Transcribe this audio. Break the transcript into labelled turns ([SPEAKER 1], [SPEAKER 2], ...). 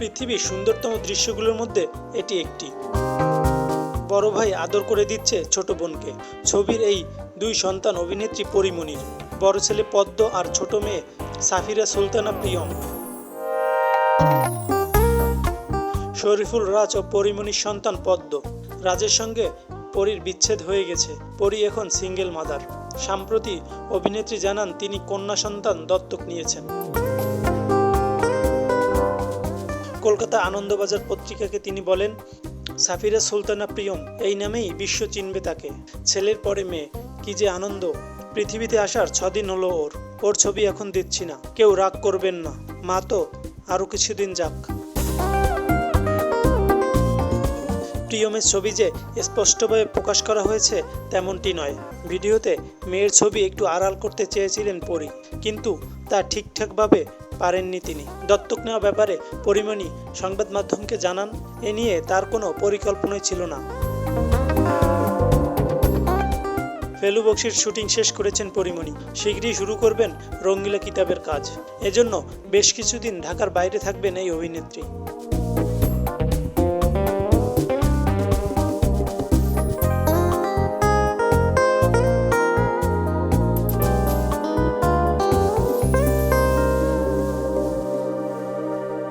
[SPEAKER 1] পৃথিবীর সুন্দরতম দৃশ্যগুলোর মধ্যে এটি একটি। বড় ভাই আদর করে দিচ্ছে ছোট বোনকে। ছবির এই দুই সন্তান অভিনেত্রী পরিমণির। বড় ছেলে পদ্ম আর ছোট মেয়ে সাফিরা সুলতানা প্রিয়ম। শরীফুল রাজ ও পরিমণির সন্তান পদ্ম। রাজের সঙ্গে পরীর বিচ্ছেদ হয়ে গেছে। পরী এখন সিঙ্গেল মাদার। সম্প্রতি অভিনেত্রী জানান তিনি কন্যা সন্তান দত্তক নিয়েছেন। কলকাতা আনন্দবাজার পত্রিকাকে তিনি বলেন, সাফিরা সুলতানা প্রিয়ম, এই নামেই বিশ্ব চিনবে তাকে। ছেলের পরে মেয়ে, কি যে আনন্দ। পৃথিবীতে আসার ছদিন হলো ওর। ওর ছবি এখন দিচ্ছি না। কেউ রাগ করবেন না। মা তো আরও কিছুদিন যাক। প্রিয়মের ছবি যে স্পষ্টভাবে প্রকাশ করা হয়েছে, তেমনটি নয়। ভিডিওতে মেয়ের ছবি একটু আড়াল করতে চেয়েছিলেন পরি। কিন্তু তা ঠিকঠাকভাবে পারেননি তিনি। দত্তক নেওয়া ব্যাপারে পরিমণি সংবাদ মাধ্যমকে জানান, এ নিয়ে তার কোনো পরিকল্পনাই ছিল না। ফেলু বক্সির শুটিং শেষ করেছেন পরিমণি। শীঘ্রই শুরু করবেন রঙ্গিলা কিতাবের কাজ। এজন্য বেশ কিছুদিন ঢাকার বাইরে থাকবেন এই অভিনেত্রী।